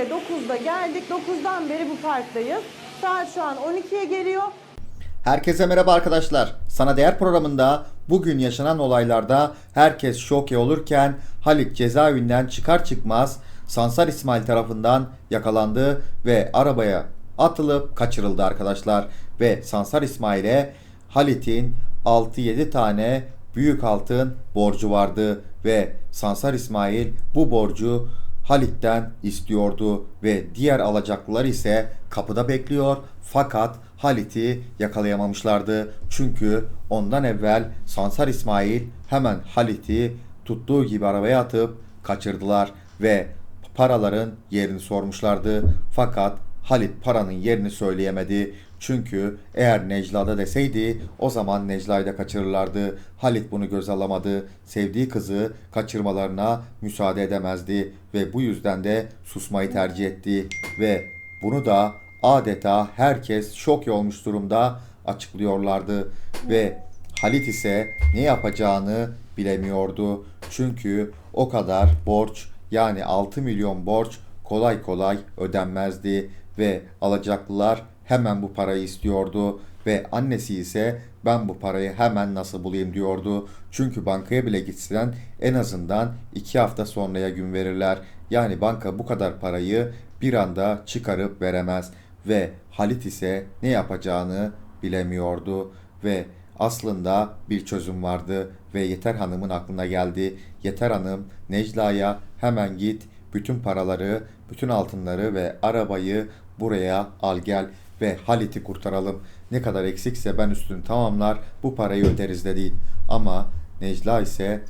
buraya 9'da geldik. 9'dan beri bu parktayız. Saat şu an 12'ye geliyor. Herkese merhaba arkadaşlar. Sana Değer programında bugün yaşanan olaylarda herkes şoke olurken Halit cezaevinden çıkar çıkmaz Sansar İsmail tarafından yakalandı ve arabaya atılıp kaçırıldı arkadaşlar. Ve Sansar İsmail'e Halit'in 6-7 tane büyük altın borcu vardı ve Sansar İsmail bu borcu Halit'ten istiyordu ve diğer alacaklılar ise kapıda bekliyor fakat Halit'i yakalayamamışlardı. Çünkü ondan evvel Sansar İsmail hemen Halit'i tuttuğu gibi arabaya atıp kaçırdılar ve paraların yerini sormuşlardı. Fakat Halit paranın yerini söyleyemedi. Çünkü eğer Necla'da deseydi o zaman Necla'yı da kaçırırlardı. Halit bunu göz alamadı. Sevdiği kızı kaçırmalarına müsaade edemezdi ve bu yüzden de susmayı tercih etti ve bunu da adeta herkes şok olmuş durumda açıklıyorlardı ve Halit ise ne yapacağını bilemiyordu. Çünkü o kadar borç yani 6 milyon borç kolay kolay ödenmezdi ve alacaklılar hemen bu parayı istiyordu ve annesi ise ben bu parayı hemen nasıl bulayım diyordu. Çünkü bankaya bile gitsen en azından 2 hafta sonraya gün verirler. Yani banka bu kadar parayı bir anda çıkarıp veremez ve Halit ise ne yapacağını bilemiyordu ve aslında bir çözüm vardı ve Yeter Hanım'ın aklına geldi. Yeter Hanım Necla'ya hemen git bütün paraları, bütün altınları ve arabayı buraya al gel ve Halit'i kurtaralım. Ne kadar eksikse ben üstünü tamamlar bu parayı öderiz dedi. Ama Necla ise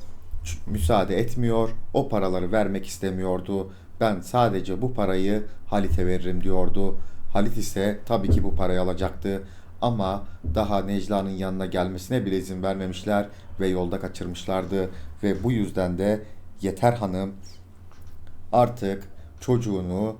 müsaade etmiyor. O paraları vermek istemiyordu. Ben sadece bu parayı Halit'e veririm diyordu. Halit ise tabii ki bu parayı alacaktı. Ama daha Necla'nın yanına gelmesine bile izin vermemişler ve yolda kaçırmışlardı. Ve bu yüzden de Yeter Hanım artık çocuğunu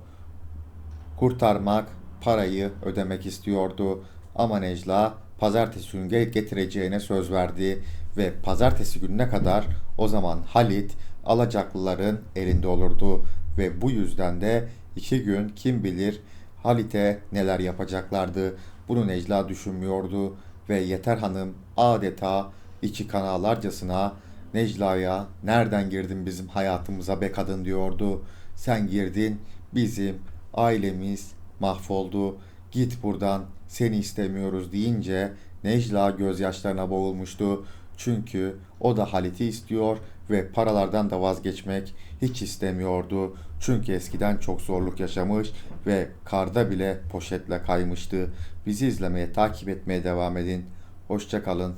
kurtarmak, parayı ödemek istiyordu. Ama Necla pazartesi günü getireceğine söz verdi ve pazartesi gününe kadar o zaman Halit alacaklıların elinde olurdu ve bu yüzden de iki gün kim bilir Halit'e neler yapacaklardı. Bunu Necla düşünmüyordu ve Yeter Hanım adeta içi kan ağlarcasına Necla'ya nereden girdin bizim hayatımıza be kadın diyordu. Sen girdin bizim ailemiz mahvoldu. Git buradan seni istemiyoruz deyince Necla gözyaşlarına boğulmuştu. Çünkü o da Halit'i istiyor ve paralardan da vazgeçmek hiç istemiyordu. Çünkü eskiden çok zorluk yaşamış ve karda bile poşetle kaymıştı. Bizi izlemeye, takip etmeye devam edin. Hoşçakalın.